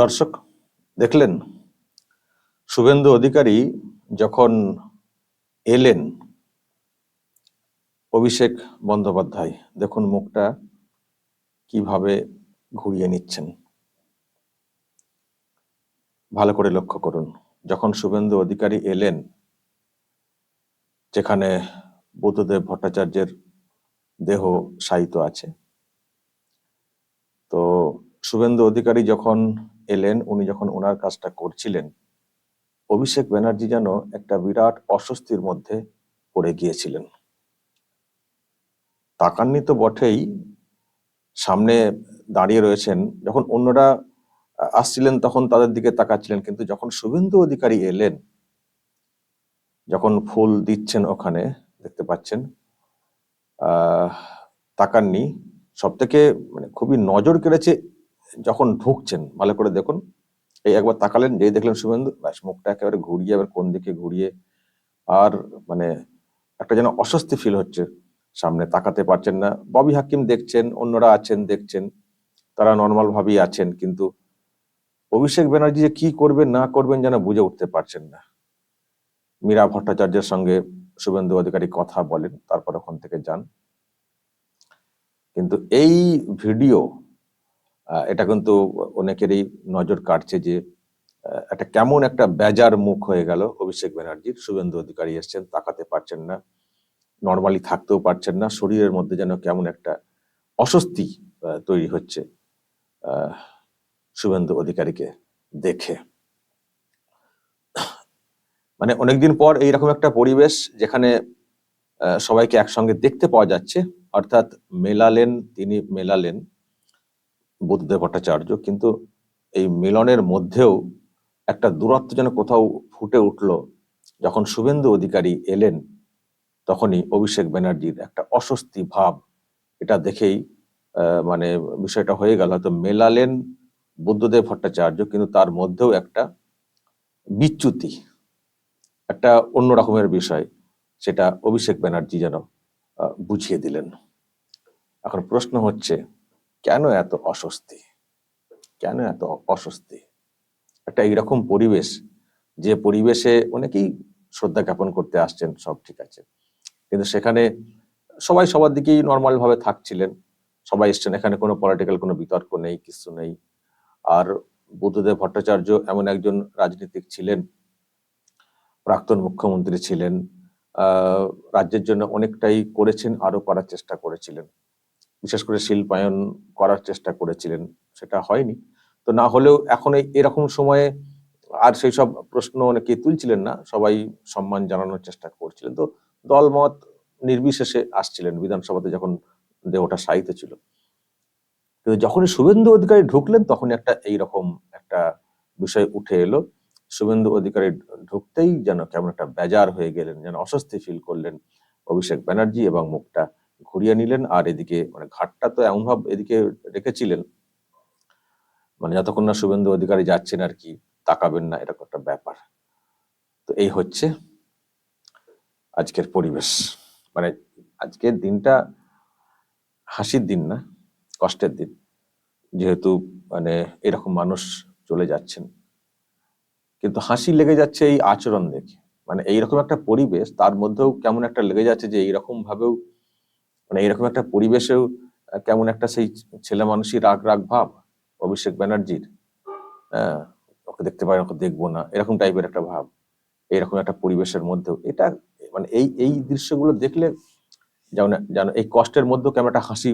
দর্শক, দেখলেন? শুভেন্দু অধিকারী যখন এলেন, অভিষেক বন্দ্যোপাধ্যায়, দেখুন মুখটা কীভাবে ঘুরিয়ে নিচ্ছেন। ভালো করে লক্ষ্য করুন, যখন শুভেন্দু অধিকারী এলেন, যেখানে বুদ্ধদেব ভট্টাচার্যের দেহ শায়িত আছে, তো শুভেন্দু অধিকারী যখন এলেন, উনি যখন ওনার কাজটা করছিলেন, অভিষেক ব্যানার্জি যেন একটা বিরাট অস্বস্তির মধ্যে পড়ে গিয়েছিলেন। তাকাননি তো বটেই, সামনে দাঁড়িয়ে রয়েছেন, যখন অন্যরা আসছিলেন তখন তাদের দিকে তাকাচ্ছিলেন, কিন্তু যখন শুভেন্দু অধিকারী এলেন, যখন ফুল দিচ্ছেন ওখানে, দেখতে পাচ্ছেন, আহ, তাকাননি সব থেকে মানে খুবই নজর কেড়েছে যখন ঢুকছেন, ভালো করে দেখুন। এই একবার তাকালেন, যেই দেখলেন শুভেন্দু, ব্যাস, মুখটা একেবারে ঘুরিয়ে আবার কোন দিকে ঘুরিয়ে, আর মানে একটা যেন অস্বস্তি ফিল হচ্ছে সামনে, তাকাতে পারছেন না। ববি হাকিম দেখছেন, অন্যরা আছেন, দেখছেন, তারা নর্মাল ভাবেই আছেন, কিন্তু অভিষেক ব্যানার্জি যে কি করবেন, না করবেন যেন বুঝে উঠতে পারছেন না। মীরা ভট্টাচার্যের সঙ্গে শুভেন্দু অধিকারী কথা বলেন, তারপর ওখান থেকে যান। কিন্তু এই ভিডিও এটা কিন্তু অনেকেরই নজর কাটছে যে একটা কেমন একটা বেজার মুখ হয়ে গেল অভিষেক ব্যানার্জির। শুভেন্দু অধিকারী এসছেন, তাকাতে পারছেন না, নর্মালি থাকতেও পারছেন না, শরীরের মধ্যে যেন কেমন একটা অস্বস্তি তৈরি হচ্ছে শুভেন্দু অধিকারীকে দেখে। মানে অনেকদিন পর এইরকম একটা পরিবেশ যেখানে সবাইকে একসঙ্গে দেখতে পাওয়া যাচ্ছে, অর্থাৎ মেলালেন, তিনি মেলালেন বুদ্ধদেব ভট্টাচার্য কিন্তু এই মিলনের মধ্যেও একটা দূরত্ব যেন কোথাও ফুটে উঠল। যখন শুভেন্দু অধিকারী এলেন, তখনই অভিষেক ব্যানার্জির একটা অস্বস্তি ভাব। এটা দেখেই মানে বিষয়টা হয়ে গেল, হয়তো মেলালেন বুদ্ধদেব ভট্টাচার্য, কিন্তু তার মধ্যেও একটা বিচ্যুতি, একটা অন্য রকমের বিষয়, সেটা অভিষেক ব্যানার্জি যেন বুঝিয়ে দিলেন। এখন প্রশ্ন হচ্ছে কেন এত অস্বস্তি? কেন এত অস্বস্তি? একটা এইরকম পরিবেশ, যে পরিবেশে অনেকেই শ্রদ্ধা জ্ঞাপন করতে আসছেন, সব ঠিক আছে। কিন্তু সেখানে সবাই সবার দিকেই নর্মাল ভাবে থাকছিলেন। সবাই এসছেন, এখানে কোনো পলিটিক্যাল কোনো বিতর্ক নেই, কিছু নেই। আর বুদ্ধদেব ভট্টাচার্য এমন একজন রাজনীতিক ছিলেন, প্রাক্তন মুখ্যমন্ত্রী ছিলেন। রাজ্যের জন্য অনেকটাই করেছেন আরও করার চেষ্টা করেছিলেন। বিশেষ করে শিল্পায়ন করার চেষ্টা করেছিলেন, সেটা হয়নি। তো না হলেও এখন এরকম সময়ে আর সেই সব প্রশ্ন অনেকে তুলছিলেন না, সবাই সম্মান জানানোর চেষ্টা করছিলেন। তো দলমত নির্বিশেষে আসছিলেন বিধানসভাতে যখন দেহটা সাহিত্য ছিল। কিন্তু যখনই শুভেন্দু অধিকারী ঢুকলেন, তখনই একটা এইরকম একটা বিষয় উঠে এলো। শুভেন্দু অধিকারী ঢুকতেই যেন কেমন একটা বেজার হয়ে গেলেন, যেন অস্বস্তি ফিল করলেন অভিষেক ব্যানার্জি এবং মুখটা ঘুরিয়ে নিলেন আর এদিকে মানে ঘাটটা তো এমন ভাব এদিকে রেখেছিলেন। মানে যতক্ষণ না শুভেন্দু অধিকারী যাচ্ছেন আর কি, তাকাবেন না, এরকম একটা ব্যাপার। তো এই হচ্ছে আজকের পরিবেশ। মানে আজকের দিনটা হাসির দিন না, কষ্টের দিন। যেহেতু মানে এরকম মানুষ চলে যাচ্ছেন। কিন্তু হাসি লেগে যাচ্ছে এই আচরণ দেখে। মানে এইরকম একটা পরিবেশ, তার মধ্যেও কেমন একটা লেগে যাচ্ছে যে এইরকম ভাবেও মানে এইরকম একটা পরিবেশেও কেমন একটা সেই ছেলে মানুষই রাগ রাগ ভাব, অভিষেক ব্যানার্জির হ্যাঁ ওকে দেখতে পাই ওকে দেখব না, এরকম টাইপের একটা ভাব, এরকম একটা পরিবেশের মধ্যেও। এটা মানে এই এই দৃশ্যগুলো দেখলে যেমন, যেন এই কষ্টের মধ্যেও কেমন একটা হাসি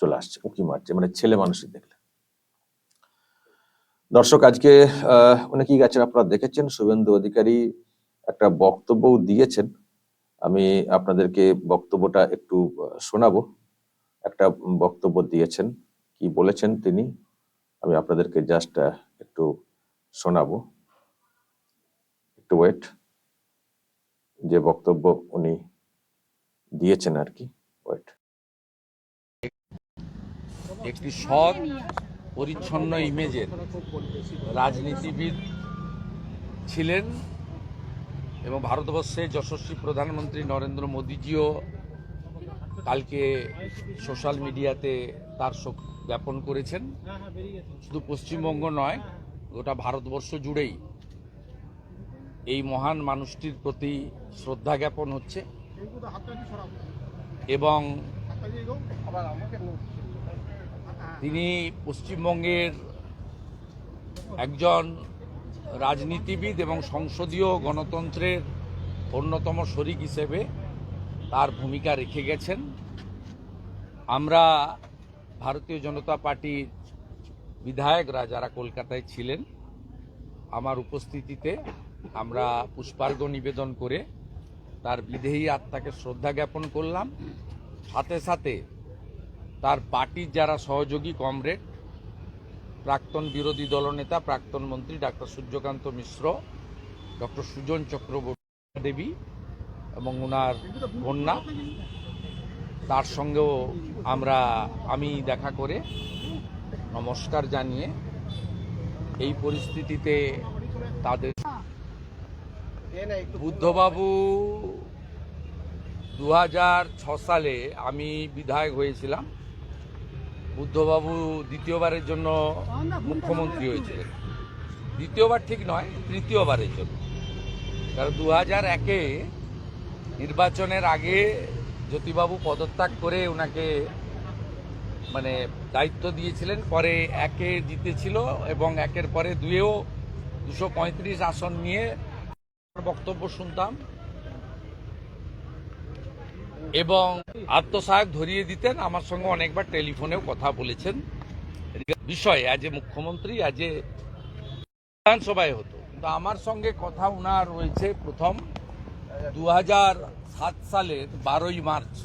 চলে আসছে, উঁকি মারছে মানে ছেলে মানুষই দেখলে। দর্শক, আজকে অনেকেই গেছেন আপনারা দেখেছেন? শুভেন্দু অধিকারী একটা বক্তব্যও দিয়েছেন। আমি আপনাদেরকে বক্তব্যটা একটু শোনাবো। একটা বক্তব্য দিয়েছেন, কি বলেছেন তিনি, আমি আপনাদেরকে জাস্ট একটু শোনাবো। একটু ওয়েট যে বক্তব্য উনি দিয়েছেন আর কি ওয়েট একটি সৎ, পরিচ্ছন্ন ইমেজের রাজনীতিবিদ ছিলেন এবং ভারতবর্ষে যশস্বী প্রধানমন্ত্রী নরেন্দ্র মোদীজিও কালকে সোশ্যাল মিডিয়াতে তার শোক জ্ঞাপন করেছেন। শুধু পশ্চিমবঙ্গ নয়, গোটা ভারতবর্ষ জুড়েই এই মহান মানুষটির প্রতি শ্রদ্ধা জ্ঞাপন হচ্ছে এবং তিনি পশ্চিমবঙ্গের একজন রাজনীতিবিদ এবং সংসদীয় গণতন্ত্রের অন্যতম শরিক হিসেবে তার ভূমিকা রেখে গেছেন। আমরা ভারতীয় জনতা পার্টির বিধায়করা যারা কলকাতায় ছিলেন। আমার উপস্থিতিতে আমরা পুষ্পার্ঘ্য নিবেদন করে তার বিদেহী আত্মাকে শ্রদ্ধা জ্ঞাপন করলাম। সাথে সাথে তার পার্টির যারা সহযোগী কমরেড প্রাক্তন বিরোধী দলনেতা, প্রাক্তন মন্ত্রী ডাক্তার সূর্যকান্ত মিশ্র, ডক্টর সুজন চক্রবর্তী দেবী এবং ওনার কন্যা। তার সঙ্গেও আমরা, আমি দেখা করে নমস্কার জানিয়ে এই পরিস্থিতিতে তাদের বুদ্ধবাবু দু সালে আমি বিধায়ক হয়েছিলাম। বুদ্ধবাবু দ্বিতীয়বারের জন্য মুখ্যমন্ত্রী হয়েছিলেন। দ্বিতীয়বার ঠিক নয়, তৃতীয়বারের জন্য। কারণ দু হাজার একে নির্বাচনের আগে জ্যোতিবাবু পদত্যাগ করে ওনাকে মানে দায়িত্ব দিয়েছিলেন। পরে একে জিতেছিল এবং একের পরে দুয়েও দুশো আসন নিয়ে বক্তব্য শুনতাম। এবং আত্মসহায়ক ধরিয়ে দিতেন। আমার সঙ্গে অনেকবার টেলিফোনেও কথা বলেছেন। বিষয়ে আজ মুখ্যমন্ত্রী আজ বিধানসভায় হতো। কিন্তু আমার সঙ্গে কথা উনার রয়েছে প্রথম দু সালের বারোই মার্চ।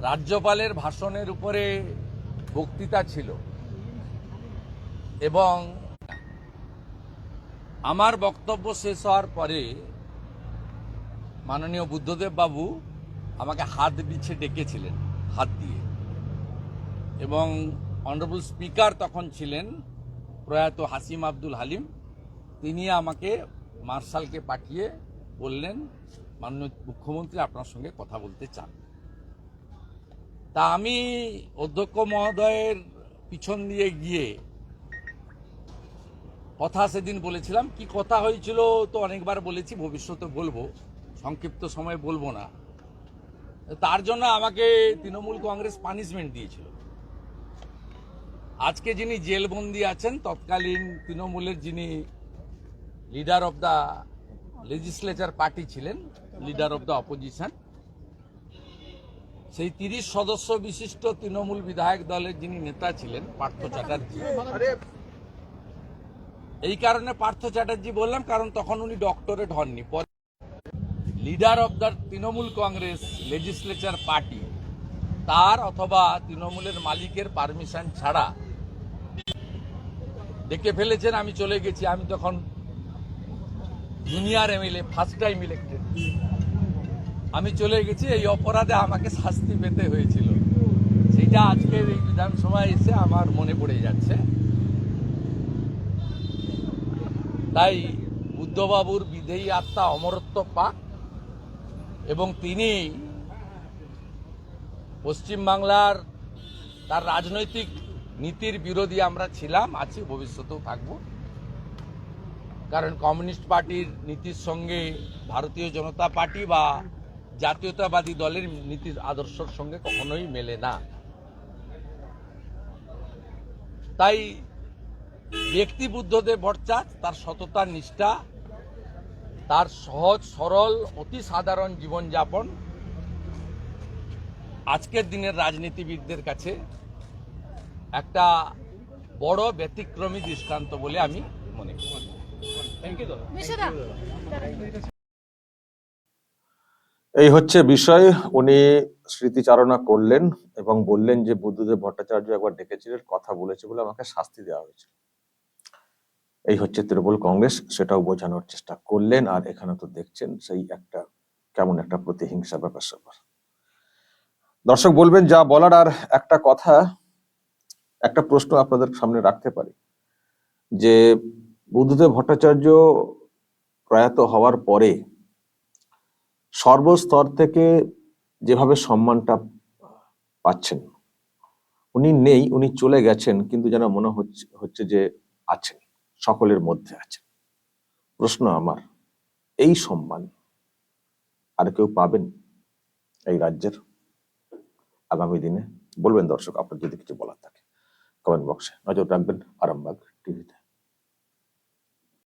রাজ্যপালের ভাষণের উপরে বক্তৃতা ছিল। এবং আমার বক্তব্য শেষ হওয়ার পরে মাননীয় বুদ্ধদেব বাবু আমাকে হাত বিছে ডেকেছিলেন, হাত দিয়ে। এবং অনারেবল স্পিকার তখন ছিলেন প্রয়াত হাসিম আব্দুল হালিম। তিনি আমাকে মার্শালকে পাঠিয়ে বললেন, মাননীয় মুখ্যমন্ত্রী, আপনার সঙ্গে কথা বলতে চান। তা আমি অধ্যক্ষ মহোদয়ের পিছন দিয়ে গিয়ে কথা সেদিন বলেছিলাম। কি কথা হয়েছিল তো অনেকবার বলেছি, ভবিষ্যতে বলব। সংক্ষিপ্ত সময় বলব না। তার জন্য আমাকে তৃণমূল কংগ্রেস পানিশমেন্ট দিয়েছিল। আজকে যিনি জেলবন্দি আছেন, তৎকালীন তৃণমূলের যিনি leader of the legislature party ছিলেন লিডার অব দ্য অপোজিশন সেই তিরিশ সদস্য বিশিষ্ট তৃণমূল বিধায়ক দলের যিনি নেতা ছিলেন, পার্থ চ্যাটার্জি। এই কারণে পার্থ চ্যাটার্জি বললাম, কারণ তখন উনি ডক্টরেট হননি। Leader of the Trinamool Congress legislature party. তার অথবা তৃণমূলের মালিকের পারমিশন ছাড়া। ডেকে ফেলেছেন, আমি চলে গেছি, আমি তখন junior MLA first time elected আমি চলে গেছি, এই অপরাধে আমাকে শাস্তি পেতে হয়েছিল। সেটা আজকের এই বিধানসভায় এসে আমার মনে পড়ে যাচ্ছে। তাই বুদ্ধবাবুর বিধেয়ী আত্মা অমরত্ব পাক। এবং তিনি পশ্চিমবাংলার তার রাজনৈতিক নীতির বিরোধী আমরা ছিলাম, আছি, ভবিষ্যতেও থাকব। কারণ কমিউনিস্ট পার্টির নীতির সঙ্গে ভারতীয় জনতা পার্টি বা জাতীয়তাবাদী দলের নীতির আদর্শের সঙ্গে কখনোই মেলে না। তাই ব্যক্তি বুদ্ধদেব ভট্টাচ তার সততা নিষ্ঠা তার সহজ সরল অতি সাধারণ জীবনযাপন আজকের দিনের রাজনীতিবিদদের কাছে একটা বড় ব্যতিক্রমী দৃষ্টান্ত বলে আমি মনে করি। এই হচ্ছে বিষয়। উনি স্মৃতিচারণা করলেন এবং বললেন যে বুদ্ধদেব ভট্টাচার্য একবার ডেকেছিলেন কথা বলেছে বলে আমাকে শাস্তি দেওয়া হয়েছে এই হচ্ছে তৃণমূল কংগ্রেস, সেটাও বোঝানোর চেষ্টা করলেন আর এখানে তো দেখছেন সেই একটা কেমন একটা প্রতিহিংসা ব্যাপার স্যাপার। দর্শক বলবেন, যা বলার আর একটা কথা, একটা প্রশ্ন আপনাদের সামনে রাখতে পারি। যে বুদ্ধদেব ভট্টাচার্য প্রয়াত হওয়ার পরে সর্বস্তর থেকে যেভাবে সম্মানটা পাচ্ছেন, উনি নেই, উনি চলে গেছেন, কিন্তু যেন মনে হচ্ছে হচ্ছে যে আছেন। সকলের মধ্যে আছে। প্রশ্ন আমার, এই সম্মান আর কেউ পাবেন এই রাজ্যের? আগামী দিনে বলবেন দর্শক, আপনার যদি কিছু বলার থাকে কমেন্ট বক্সে নজর রাখবেন, আরামবাগ টিভিতে